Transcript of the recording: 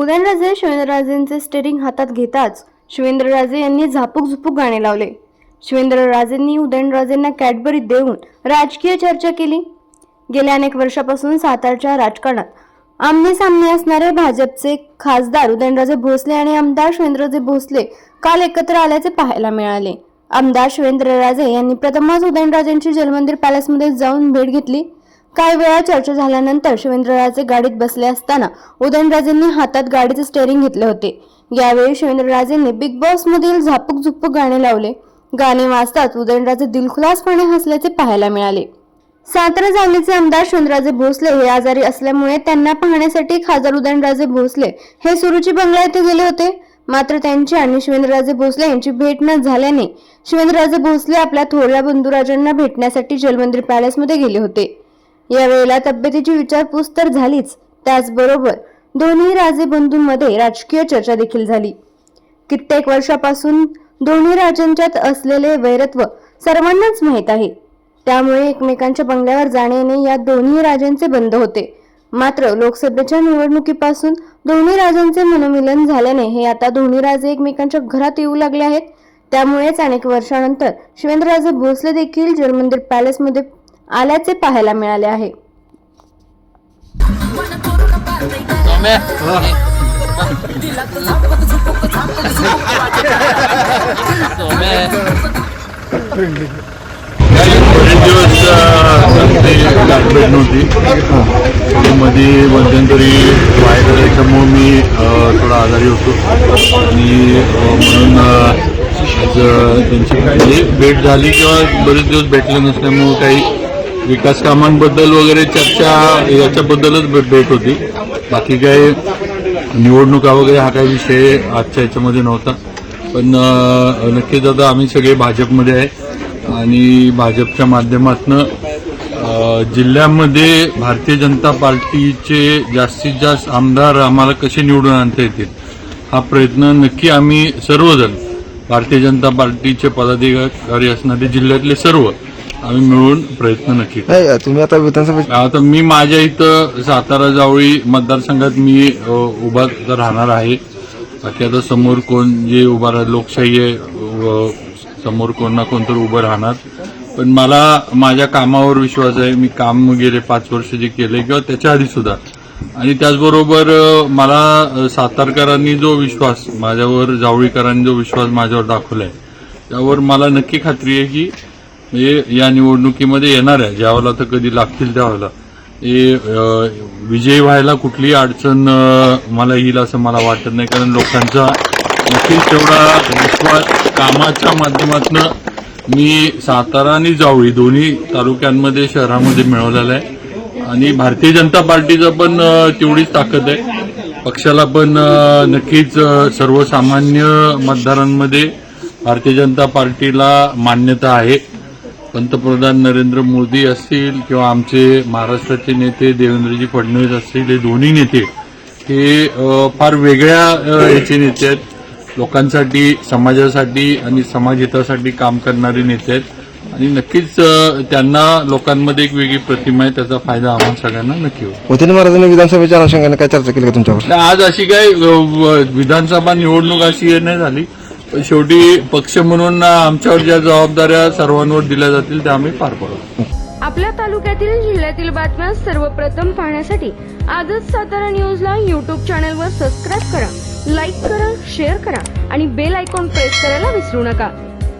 Udayanraje शिवेंद्रराजेंचे steering हातात घेताच शिवेंद्रराजे यांनी झापूक झुपूक गाणे लावले. शिवेंद्रराजेंनी उदयनराजेंना कॅडबरी देऊन राजकीय चर्चा केली. गेल्या अनेक वर्षापासून सातारच्या राजकारणात आमने सामने असणारे भाजपचे खासदार उदयनराजे भोसले आणि आमदार शिवेंद्रराजे भोसले काल एकत्र आल्याचे पाहायला मिळाले. आमदार शिवेंद्रराजे यांनी प्रथमच उदयनराजेंची जलमंदिर पॅलेसमध्ये जाऊन भेट घेतली. काही वेळा चर्चा झाल्यानंतर शिवेंद्रराजे गाडीत बसले असताना उदयनराजेंनी हातात गाडीचे स्टेअरिंग घेतले होते. यावेळी शिवेंद्रराजेंनी बिग बॉस मधील झापूक झुपूक गाणे लावले. गाणे वाजताच उदयनराजे दिलखुलासपणे हसल्याचे पाहायला मिळाले. सातारा जावलीचे आमदार शिवेंद्रराजे भोसले हे आजारी असल्यामुळे त्यांना पाहण्यासाठी खासदार उदयनराजे भोसले हे सुरुची बंगला येथे गेले होते. मात्र त्यांची आणि शिवेंद्रराजे भोसले यांची भेट न झाल्याने शिवेंद्रराजे भोसले आपल्या थोरल्या बंधुराजांना भेटण्यासाठी जलमंदिर पॅलेसमध्ये गेले होते. यावेळेला तब्येतीची विचारपूस तर झालीच. त्याचबरोबर दोन्ही राजे बंधूंमध्ये राजकीय चर्चा देखील झाली. कित्येक वर्षापासून दोन्ही राजांच्यात असलेले वैरत्व सर्वांनाच माहीत आहे. त्यामुळे एकमेकांच्या बंगल्यावर जाण्याने येणे या दोन्ही राजांचे बंद होते. मात्र लोकसभेच्या निवडणुकीपासून दोन्ही राजांचे मनोमिलन झाल्याने हे आता दोन्ही राजे एकमेकांच्या घरात येऊ लागले आहेत. त्यामुळेच अनेक वर्षानंतर शिवेंद्रराजे भोसले देखील जलमंदिर पॅलेसमध्ये आल्याचे पाहायला मिळाले आहे नव्हती मध्ये मध्यंतरी बाहेर त्याच्यामुळं मी थोडा आजारी होतो आणि म्हणून त्यांची म्हणजे भेट झाली किंवा बरेच दिवस भेटले नसल्यामुळं काही विकास कामांबद्दल वगैरे चर्चा याच्याबद्दलच भेट होती. बाकी काही निवडणुका वगैरे हा काही विषय आजच्या याच्यामध्ये नव्हता. पण नक्कीच आता आम्ही सगळे भाजपमध्ये आहे. आणि भाजपच्या माध्यमातनं जिल्ह्यामध्ये भारतीय जनता पार्टीचे जास्तीत जास्त आमदार आम्हाला कसे निवडून आणता येतील हा प्रयत्न नक्की आम्ही सर्वजण भारतीय जनता पार्टीचे पदाधिकारी असणारे जिल्ह्यातले सर्व आम्ही मिळून प्रयत्न नक्की करू. नाही तुम्ही आता विधानसभा आता मी माझ्या इथं सातारा जावळी मतदारसंघात मी अ, उभा तर राहणार आहे. बाकी आता समोर कोण जे उभा राह लोकशाही आहे समोर कोण ना कोण तर उभं राहणार. पण मला माझ्या कामावर विश्वास आहे. मी काम गेले पाच वर्ष जे केले किंवा त्याच्या आधी सुद्धा. आणि त्याचबरोबर अ, मला अ, सातारकरांनी जो विश्वास माझ्यावर जावळीकरांनी जो विश्वास माझ्यावर दाखवलाय त्यावर मला नक्की खात्री आहे की हे या निवडणुकीमध्ये येणार आहे. ज्यावेळेला तर कधी लागतील त्यावेळेला. हे विजयी व्हायला कुठलीही अडचण मला येईल असं मला वाटत नाही. कारण लोकांचा नक्कीच तेवढा विश्वास कामाच्या माध्यमातून मी सातारा आणि जावळी दोन्ही तालुक्यांमध्ये शहरामध्ये मिळवलेला आहे. आणि भारतीय जनता पार्टीचं पण तेवढीच ताकद आहे. पक्षाला पण नक्कीच सर्वसामान्य मतदारांमध्ये भारतीय जनता पार्टीला मान्यता आहे. पंतप्रधान नरेंद्र मोदी असतील किंवा आमचे महाराष्ट्राचे नेते देवेंद्रजी फडणवीस असतील हे दोन्ही नेते हे फार वेगळ्या याचे नेते आहेत. लोकांसाठी समाजासाठी आणि समाजहितासाठी काम करणारे नेते आहेत. आणि नक्कीच त्यांना लोकांमध्ये एक वेगळी प्रतिमा आहे त्याचा फायदा आम्हाला सगळ्यांना नक्की मोदी महाराजांनी विधानसभेच्या अनुषंगाने काय चर्चा केली का तुमच्यावर? आज अशी काय विधानसभा निवडणूक अशी हे नाही झाली. शेवटी पक्ष म्हणून आमच्यावर ज्या जबाबदाऱ्या सर्वांवर दिल्या जातील त्या आम्ही पार पाडू. आपल्या तालुक्यातील जिल्ह्यातील बातम्या सर्वप्रथम पाहण्यासाठी आजच सातारा न्यूजला यूट्यूब चॅनलवर सबस्क्राईब करा लाईक करा शेअर करा आणि बेल आयकॉन प्रेस करायला विसरू नका.